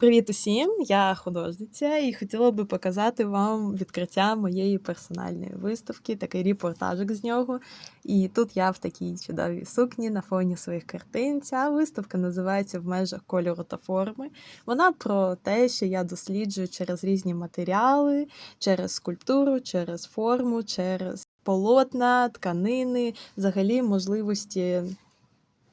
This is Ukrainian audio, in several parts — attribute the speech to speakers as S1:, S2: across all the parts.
S1: Привіт усім! Я художниця і хотіла би показати вам відкриття моєї персональної виставки, такий репортажик з нього. І тут я в такій чудовій сукні на фоні своїх картин. Ця виставка називається В межах кольору та форми. Вона про те, що я досліджую через різні матеріали, через скульптуру, через форму, через полотна, тканини, взагалі можливості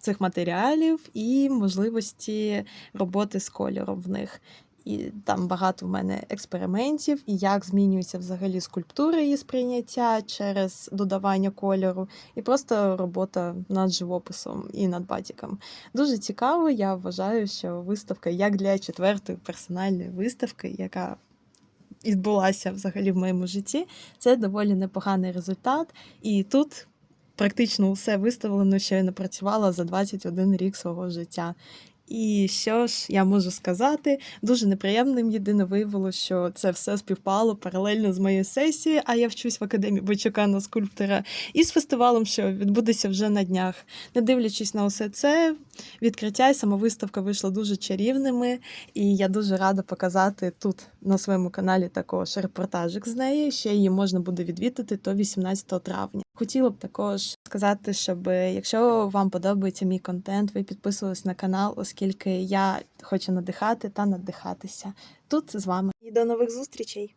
S1: цих матеріалів і можливості роботи з кольором в них. І там багато в мене експериментів, і як змінюється взагалі скульптура її сприйняття через додавання кольору, і просто робота над живописом і над батіком. Дуже цікаво, я вважаю, що виставка як для четвертої персональної виставки, яка відбулася взагалі в моєму житті, це доволі непоганий результат. І тут практично все виставлено, що я напрацювала за 21 рік свого життя. І що ж я можу сказати, дуже неприємним єдине виявилося, що це все співпало паралельно з моєю сесією, а я вчусь в академії Бойчука на скульптора, і з фестивалем, що відбудеться вже на днях. Не дивлячись на усе це, відкриття і самовиставка вийшла дуже чарівними, і я дуже рада показати тут на своєму каналі також репортажик з неї. Ще її можна буде відвідати до 18 травня. Хотіла б також сказати, щоб якщо вам подобається мій контент, ви підписувались на канал, оскільки я хочу надихати та надихатися тут з вами. І до нових зустрічей!